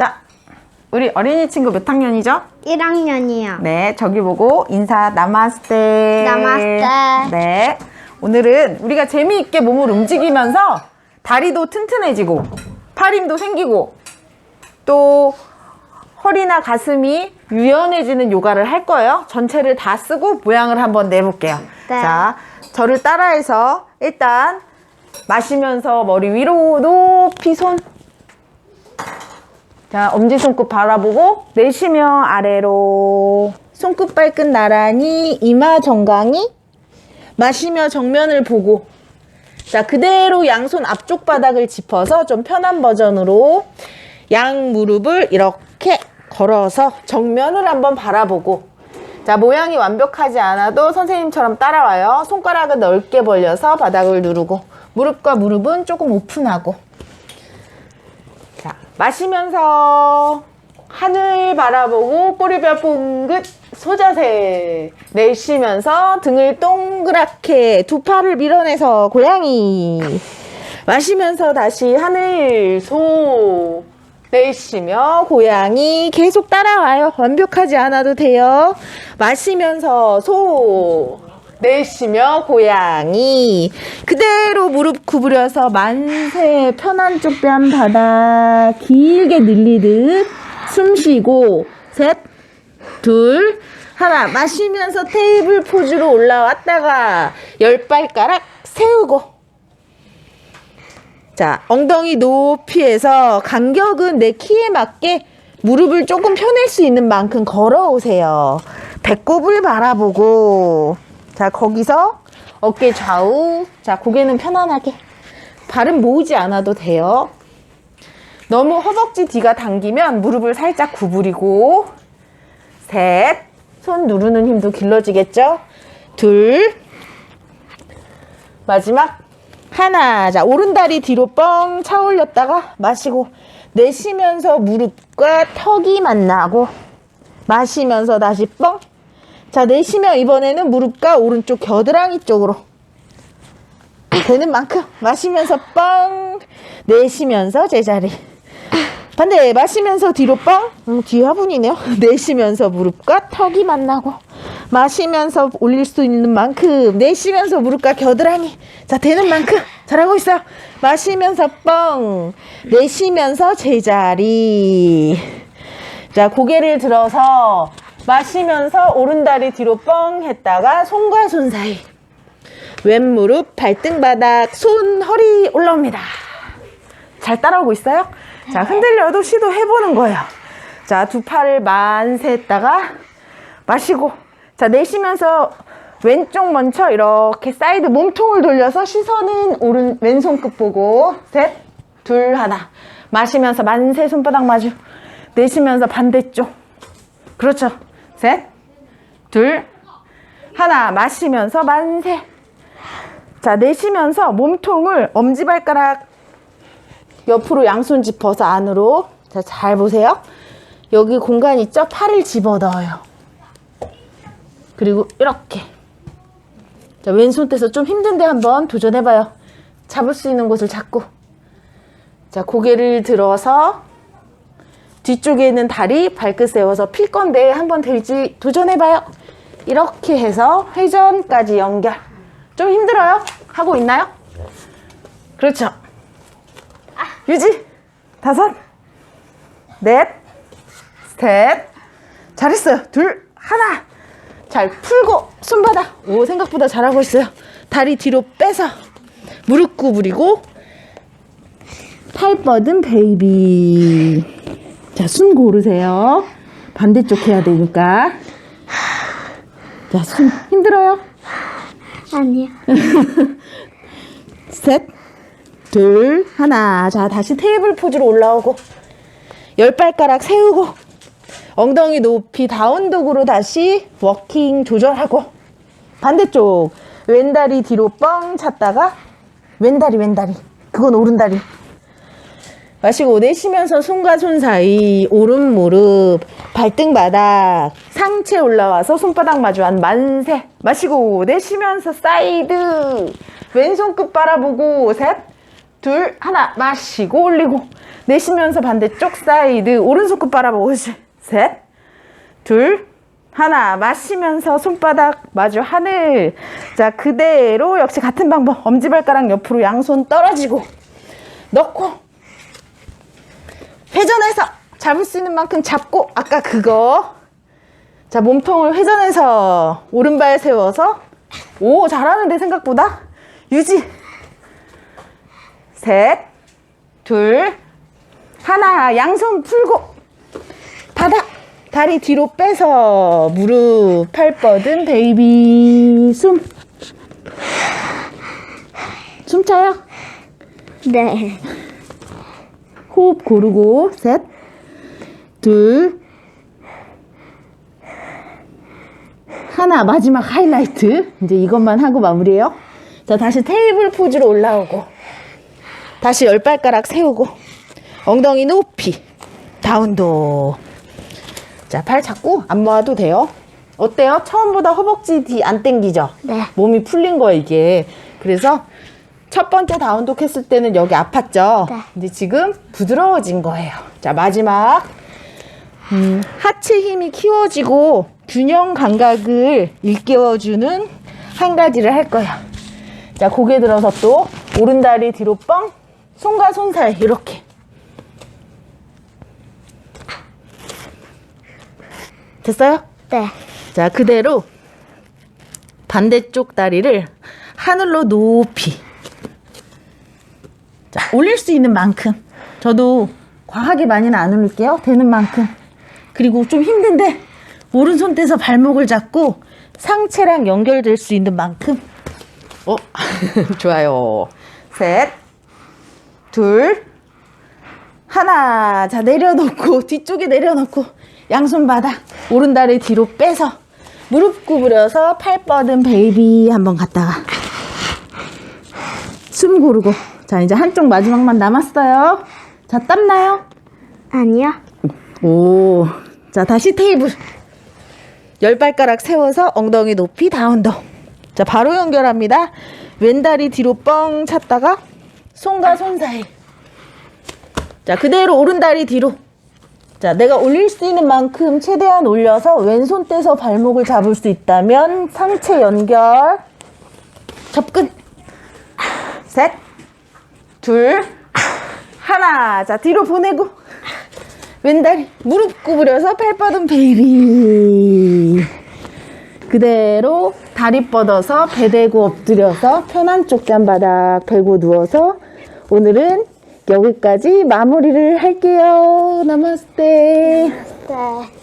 자, 우리 어린이 친구 몇 학년이죠? 1학년이요. 네, 저기 보고 인사 나마스테. 나마스테. 네. 오늘은 우리가 재미있게 몸을 움직이면서 다리도 튼튼해지고 팔 힘도 생기고 또 허리나 가슴이 유연해지는 요가를 할 거예요. 전체를 다 쓰고 모양을 한번 내볼게요. 네. 자, 저를 따라해서 일단 마시면서 머리 위로 높이 손. 자, 엄지손끝 바라보고 내쉬며 아래로. 손끝 발끝 나란히 이마 정강이 마시며 정면을 보고. 자, 그대로 양손 앞쪽 바닥을 짚어서 좀 편한 버전으로 양 무릎을 이렇게 걸어서 정면을 한번 바라보고. 자, 모양이 완벽하지 않아도 선생님처럼 따라와요. 손가락은 넓게 벌려서 바닥을 누르고 무릎과 무릎은 조금 오픈하고. 자, 마시면서 하늘 바라보고 꼬리뼈 뽕긋 소자세 내쉬면서 등을 동그랗게 두 팔을 밀어내서 고양이 마시면서 다시 하늘 소 내쉬며 고양이 계속 따라와요. 완벽하지 않아도 돼요. 마시면서 소 내쉬며 고양이. 그대로 무릎 구부려서 만세 편한 쪽 뺨 바닥 길게 늘리듯 숨 쉬고. 셋 둘, 하나. 마시면서 테이블 포즈로 올라왔다가 열 발가락 세우고. 자 엉덩이 높이에서 간격은 내 키에 맞게 무릎을 조금 펴낼 수 있는 만큼 걸어오세요. 배꼽을 바라보고 자 거기서 어깨 좌우 자 고개는 편안하게 발은 모으지 않아도 돼요 너무 허벅지 뒤가 당기면 무릎을 살짝 구부리고 셋. 손 누르는 힘도 길러지겠죠? 둘. 마지막. 하나. 자, 오른다리 뒤로 뻥 차 올렸다가 마시고. 내쉬면서 무릎과 턱이 만나고. 마시면서 다시 뻥. 자, 내쉬면 이번에는 무릎과 오른쪽 겨드랑이 쪽으로. 되는 만큼 마시면서 뻥. 내쉬면서 제자리. 반대 마시면서 뒤로 뻥 음, 뒤 화분이네요 내쉬면서 무릎과 턱이 만나고 마시면서 올릴 수 있는 만큼 내쉬면서 무릎과 겨드랑이 자 되는 만큼 잘하고 있어요 마시면서 뻥 내쉬면서 제자리 자 고개를 들어서 마시면서 오른다리 뒤로 뻥 했다가 손과 손 사이 왼 무릎 발등바닥 손 허리 올라옵니다 잘 따라오고 있어요? 자, 흔들려도 시도해보는 거예요. 자, 두 팔을 만세 했다가 마시고. 자, 내쉬면서 왼쪽 먼저 이렇게 사이드 몸통을 돌려서 시선은 오른, 왼손 끝 보고. 셋, 둘, 하나. 마시면서 만세 손바닥 마주. 내쉬면서 반대쪽. 그렇죠. 셋, 둘, 하나. 마시면서 만세. 자, 내쉬면서 몸통을 엄지발가락 옆으로 양손 짚어서 안으로 자, 잘 보세요. 여기 공간 있죠? 팔을 집어 넣어요. 그리고 이렇게 자, 왼손 떼서 좀 힘든데 한번 도전해봐요. 잡을 수 있는 곳을 잡고 자, 고개를 들어서 뒤쪽에 있는 다리 발끝 세워서 필 건데 한번 될지 도전해봐요. 이렇게 해서 회전까지 연결. 좀 힘들어요? 하고 있나요? 그렇죠. 유지 다섯 넷셋 잘했어요 둘 하나 잘 풀고 손바닥 오 생각보다 잘하고 있어요 다리 뒤로 빼서 무릎 구부리고 팔 뻗은 베이비 자 숨 고르세요 반대쪽 해야 되니까 자 숨 힘들어요 아니요. 셋, 둘, 하나. 자, 다시 테이블 포즈로 올라오고, 열 발가락 세우고, 엉덩이 높이 다운독으로 다시 워킹 조절하고, 반대쪽, 왼다리 뒤로 뻥 찼다가, 왼다리, 왼다리. 그건 오른다리. 마시고 내쉬면서 손과 손 사이 오른 무릎 발등 바닥 상체 올라와서 손바닥 마주한 만세 마시고 내쉬면서 사이드 왼손 끝 바라보고 셋 둘, 하나, 마시고 올리고. 내쉬면서 반대쪽 사이드. 오른손 끝 바라보고, 셋, 둘, 하나, 마시면서 손바닥 마주 하늘. 자, 그대로 역시 같은 방법. 엄지발가락 옆으로 양손 떨어지고, 넣고, 회전해서 잡을 수 있는 만큼 잡고, 아까 그거. 자, 몸통을 회전해서 오른발 세워서, 오, 잘하는데 생각보다. 유지. 셋, 둘, 하나, 양손 풀고, 바닥, 다리 뒤로 빼서, 무릎, 팔 뻗은 베이비 숨. 숨 차요? 네. 호흡 고르고, 셋, 둘, 하나, 마지막 하이라이트. 이제 이것만 하고 마무리해요. 자, 다시 테이블 포즈로 올라오고, 다시 열 발가락 세우고, 엉덩이 높이, 다운도. 자, 팔 잡고 안 모아도 돼요. 어때요? 처음보다 허벅지 뒤 안 땡기죠? 네. 몸이 풀린 거야, 이게. 그래서 첫 번째 다운독 했을 때는 여기 아팠죠? 네. 근데 지금 부드러워진 거예요. 자, 마지막. 음, 하체 힘이 키워지고 균형 감각을 일깨워주는 한 가지를 할 거야. 자, 고개 들어서 또 오른다리 뒤로 뻥, 손과 손 사이 이렇게. 됐어요? 네. 자, 그대로 반대쪽 다리를 하늘로 높이. 자, 올릴 수 있는 만큼. 저도 과하게 많이는 안 올릴게요. 되는 만큼. 그리고 좀 힘든데, 오른손 떼서 발목을 잡고 상체랑 연결될 수 있는 만큼. 어, 좋아요. 셋, 둘, 하나. 자, 내려놓고, 뒤쪽에 내려놓고, 양손 바닥, 오른 다리 뒤로 빼서, 무릎 구부려서 팔 뻗은 베이비 한번 갔다가, 숨 고르고. 자, 이제 한쪽 마지막만 남았어요. 자, 땀나요? 아니요. 오. 자, 다시 테이블. 열 발가락 세워서 엉덩이 높이 다운더. 자, 바로 연결합니다. 왼다리 뒤로 뻥 찼다가 손과 손 사이. 자, 그대로 오른다리 뒤로. 자, 내가 올릴 수 있는 만큼 최대한 올려서 왼손 떼서 발목을 잡을 수 있다면 상체 연결. 접근. 셋, 둘, 하나. 자, 뒤로 보내고. 왼다리 무릎 구부려서 팔 뻗은 베이비 그대로 다리 뻗어서 배 대고 엎드려서 편한 쪽 잠바닥 대고 누워서 오늘은 여기까지 마무리를 할게요 나마스테 네.